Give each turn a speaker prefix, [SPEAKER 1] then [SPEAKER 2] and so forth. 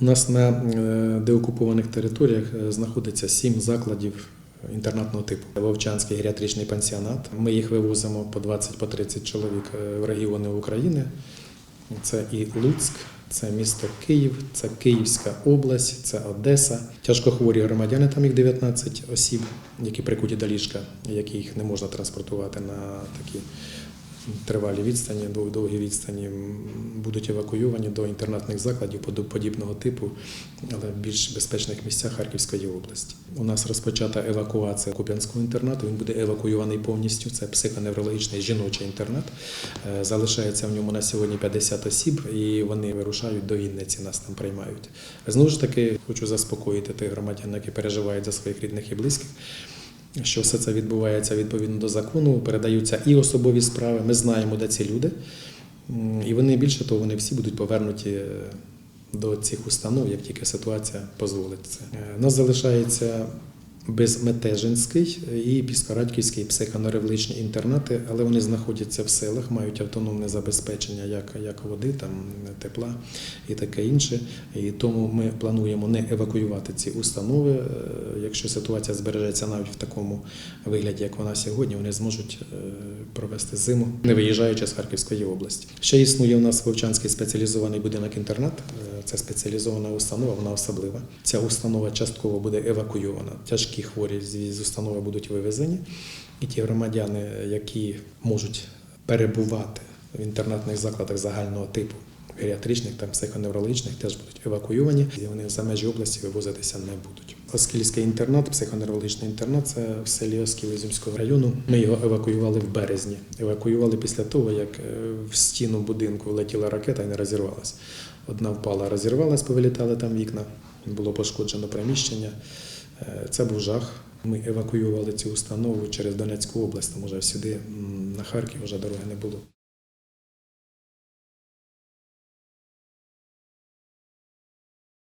[SPEAKER 1] У нас на е, деокупованих територіях е, знаходиться сім закладів інтернатного типу. Вовчанський геріатричний пансіонат. Ми їх вивозимо по 20-30 чоловік е, в регіони України. Це і Луцьк, це місто Київ, це Київська область, це Одеса. Тяжкохворі громадяни, там їх 19 осіб, які прикуті до ліжка, яких не можна транспортувати на такі тривалі відстані, довгі відстані, будуть евакуйовані до інтернатних закладів подібного типу, але в більш безпечних місцях Харківської області. У нас розпочата евакуація Куп'янського інтернату. Він буде евакуйований повністю. Це психоневрологічний жіночий інтернат. Е, Залишається в ньому на сьогодні 50 осіб, і вони вирушають до Вінниці, нас там приймають. Знову ж таки, хочу заспокоїти тих громадян, які переживають за своїх рідних і близьких. Що все це відбувається відповідно до закону, передаються і особові справи. Ми знаємо, де ці люди, і вони більше того, вони всі будуть повернуті е, до цих установ, як тільки ситуація дозволить це. Е, нас залишається Безметежинський і Піскорадьківський психоневрологічні інтернати, але вони знаходяться в селах, мають автономне забезпечення як, як води, там тепла і таке інше. І тому ми плануємо не евакуювати ці установи. Е, Якщо ситуація збережеться навіть в такому вигляді, як вона сьогодні, вони зможуть е, провести зиму, не виїжджаючи з Харківської області. Ще існує у нас Вовчанський спеціалізований будинок-інтернат. Це спеціалізована установа, вона особлива. Ця установа частково буде евакуйована. Тяжкі хворі з установи будуть вивезені. І ті громадяни, які можуть перебувати в інтернатних закладах загального типу, геріатричних та психоневрологічних, теж будуть евакуйовані, і вони за межі області вивозитися не будуть. Оскільський інтернат, психоневрологічний інтернат, це в селі Оскіл Ізюмського району. Ми його евакуювали в березні. Евакуювали після того, як е, в стіну будинку влетіла ракета і не розірвалась. Одна впала, розірвалась, повилітали там вікна. Було пошкоджено приміщення. Е, Це був жах. Ми евакуювали цю установу через Донецьку область, тому що сюди на Харків вже дороги не було.